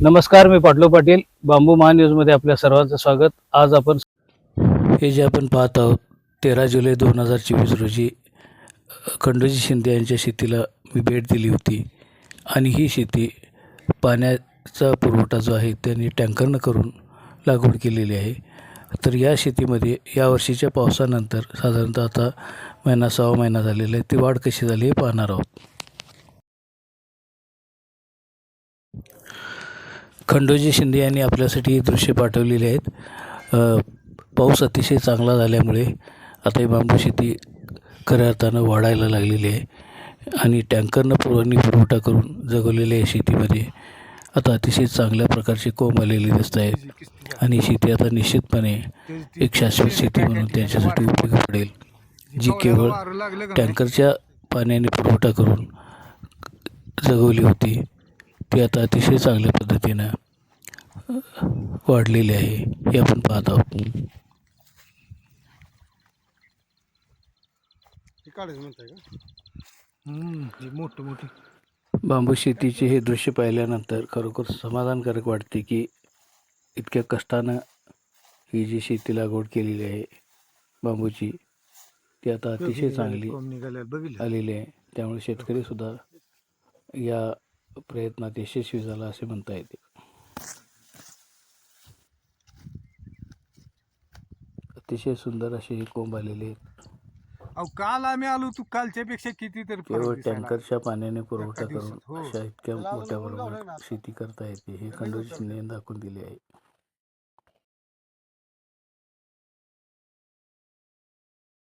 नमस्कार मी पाटलो पाटील. बांबू महान्यूजमध्ये आपल्या सर्वांचं स्वागत. आज आपण हे जे आपण पाहत आहोत तेरा जुलै दोन हजार चोवीस रोजी खंडोजी शिंदे यांच्या शेतीला मी भेट दिली होती. आणि ही शेती पाण्याचा पुरवठा जो आहे त्यांनी टँकरनं करून लागवड केलेली आहे. तर या शेतीमध्ये या वर्षीच्या पावसानंतर साधारणतः आता महिना सहा महिना झालेला आहे. ती वाढ कशी झाली हे पाहणार आहोत. खंडोजी शिंदे यांनी आपल्यासाठी ही दृश्य पाठवलेली आहेत. पाऊस अतिशय चांगला झाल्यामुळे आता ही बांबू शेती खऱ्या अर्थानं वाढायला लागलेली आहे आणि टँकरनं पुरवणी पुरवठा करून जगवलेल्या या शेतीमध्ये. आता अतिशय चांगल्या प्रकारची कोंब आलेली दिसत आहेत आणि शेती आता निश्चितपणे एक शाश्वत शेती म्हणून त्यांच्यासाठी उपयोगी पडेल जी केवळ टँकरच्या पाण्याने पुरवठा करून जगवली होती. ती आता अतिशय चांगल्या पद्धतीनं वाढलेली आहे हे आपण पाहत आहोत. हे हे मोठं मोठं. बांबू शेतीचे हे दृश्य पाहिल्यानंतर खरोखर समाधानकारक वाटते की इतक्या कष्टानं ही जी शेती लागवड केलेली आहे बांबूची ती आता अतिशय चांगली आलेली आहे. त्यामुळे शेतकरीसुद्धा या प्रयत्नात यशस्वी झाला असे म्हणता येते. अतिशय सुंदर असे हे कोंब आलेले आहेत. अहो काल आम्ही आलो तू कालच्या पेक्षा किती तर फरक केवळ. टँकरच्या पाण्याने पुरवठा करून हो. अशा इतक्या मोठ्या प्रमाणात शेती करता येते हे खंडोजी शिंदे यांनी दाखवून दिले आहे.